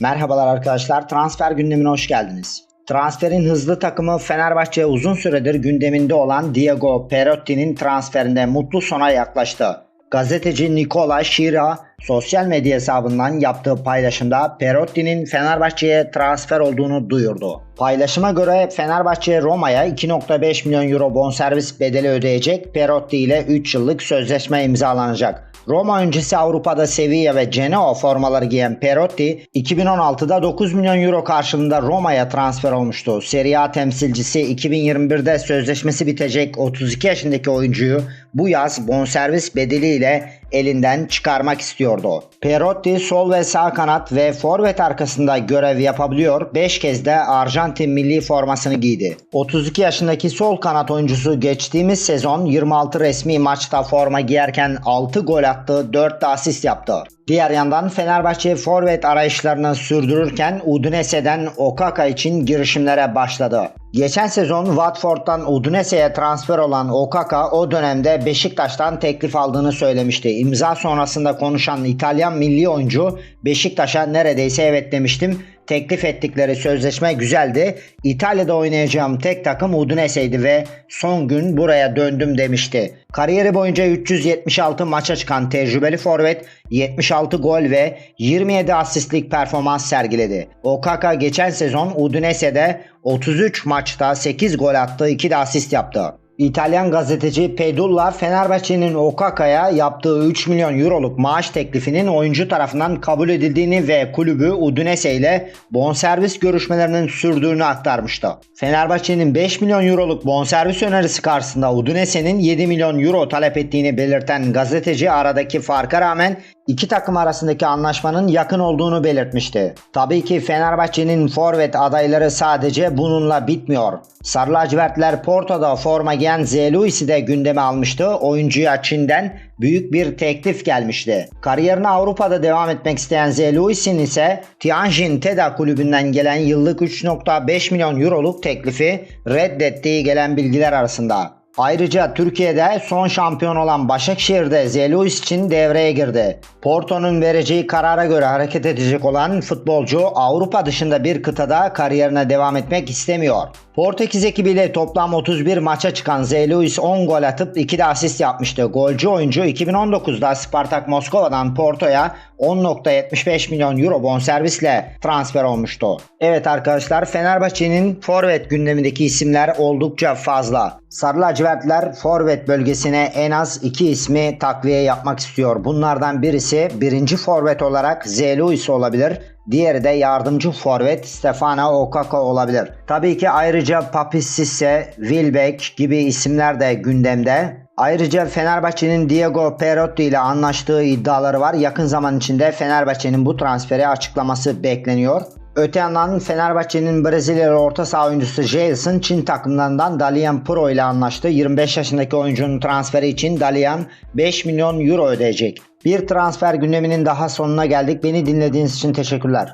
Merhabalar arkadaşlar, transfer gündemine hoş geldiniz. Transferin hızlı takımı Fenerbahçe uzun süredir gündeminde olan Diego Perotti'nin transferinde mutlu sona yaklaştı. Gazeteci Nikola Şira sosyal medya hesabından yaptığı paylaşımda Perotti'nin Fenerbahçe'ye transfer olduğunu duyurdu. Paylaşıma göre Fenerbahçe Roma'ya 2.5 milyon euro bonservis bedeli ödeyecek Perotti ile 3 yıllık sözleşme imzalanacak. Roma öncesi Avrupa'da Sevilla ve Genoa formaları giyen Perotti 2016'da 9 milyon euro karşılığında Roma'ya transfer olmuştu. Serie A temsilcisi 2021'de sözleşmesi bitecek 32 yaşındaki oyuncuyu bu yaz bonservis bedeliyle elinden çıkarmak istiyordu. Perotti sol ve sağ kanat ve forvet arkasında görev yapabiliyor. 5 kez de Arjantin milli formasını giydi. 32 yaşındaki sol kanat oyuncusu geçtiğimiz sezon 26 resmi maçta forma giyerken 6 gol attı, 4 de asist yaptı. Diğer yandan Fenerbahçe forvet arayışlarını sürdürürken Udinese'den Okaka için girişimlere başladı. Geçen sezon Watford'dan Udinese'ye transfer olan Okaka o dönemde Beşiktaş'tan teklif aldığını söylemişti. İmza sonrasında konuşan İtalyan milli oyuncu Beşiktaş'a neredeyse evet demiştim. Teklif ettikleri sözleşme güzeldi. İtalya'da oynayacağım tek takım Udinese'ydi ve son gün buraya döndüm demişti. Kariyeri boyunca 376 maça çıkan tecrübeli forvet 76 gol ve 27 asistlik performans sergiledi. Okaka geçen sezon Udinese'de 33 maçta 8 gol attı, 2 de asist yaptı. İtalyan gazeteci Pedulla Fenerbahçe'nin Okaka'ya yaptığı 3 milyon euroluk maaş teklifinin oyuncu tarafından kabul edildiğini ve kulübü Udinese ile bonservis görüşmelerinin sürdüğünü aktarmıştı. Fenerbahçe'nin 5 milyon euroluk bonservis önerisi karşısında Udinese'nin 7 milyon euro talep ettiğini belirten gazeteci aradaki farka rağmen iki takım arasındaki anlaşmanın yakın olduğunu belirtmişti. Tabii ki Fenerbahçe'nin forvet adayları sadece bununla bitmiyor. Sarı lacivertler Porto'da forma giyen Z. Luis'i de gündeme almıştı. Oyuncuya Çin'den büyük bir teklif gelmişti. Kariyerine Avrupa'da devam etmek isteyen Z. Luis'in ise Tianjin Teda kulübünden gelen yıllık 3.5 milyon euroluk teklifi reddettiği gelen bilgiler arasında. Ayrıca Türkiye'de son şampiyon olan Başakşehir'de Zeluis için devreye girdi. Porto'nun vereceği karara göre hareket edecek olan futbolcu Avrupa dışında bir kıtada kariyerine devam etmek istemiyor. Portekiz ekibiyle toplam 31 maça çıkan Zeluis 10 gol atıp 2 de asist yapmıştı. Golcü oyuncu 2019'da Spartak Moskova'dan Porto'ya 10.75 milyon euro bonservisle transfer olmuştu. Evet arkadaşlar Fenerbahçe'nin forvet gündemindeki isimler oldukça fazla. Sarı lacivertler forvet bölgesine en az iki ismi takviye yapmak istiyor. Bunlardan birisi birinci forvet olarak Z. Luis olabilir. Diğeri de yardımcı forvet Stefano Okaka olabilir. Tabii ki ayrıca Papis Cisse, Wilbeck gibi isimler de gündemde. Ayrıca Fenerbahçe'nin Diego Perotti ile anlaştığı iddiaları var. Yakın zaman içinde Fenerbahçe'nin bu transferi açıklaması bekleniyor. Öte yandan Fenerbahçe'nin Brezilyalı orta saha oyuncusu Jailson Çin takımlarından Dalian Pro ile anlaştı. 25 yaşındaki oyuncunun transferi için Dalian 5 milyon euro ödeyecek. Bir transfer gündeminin daha sonuna geldik. Beni dinlediğiniz için teşekkürler.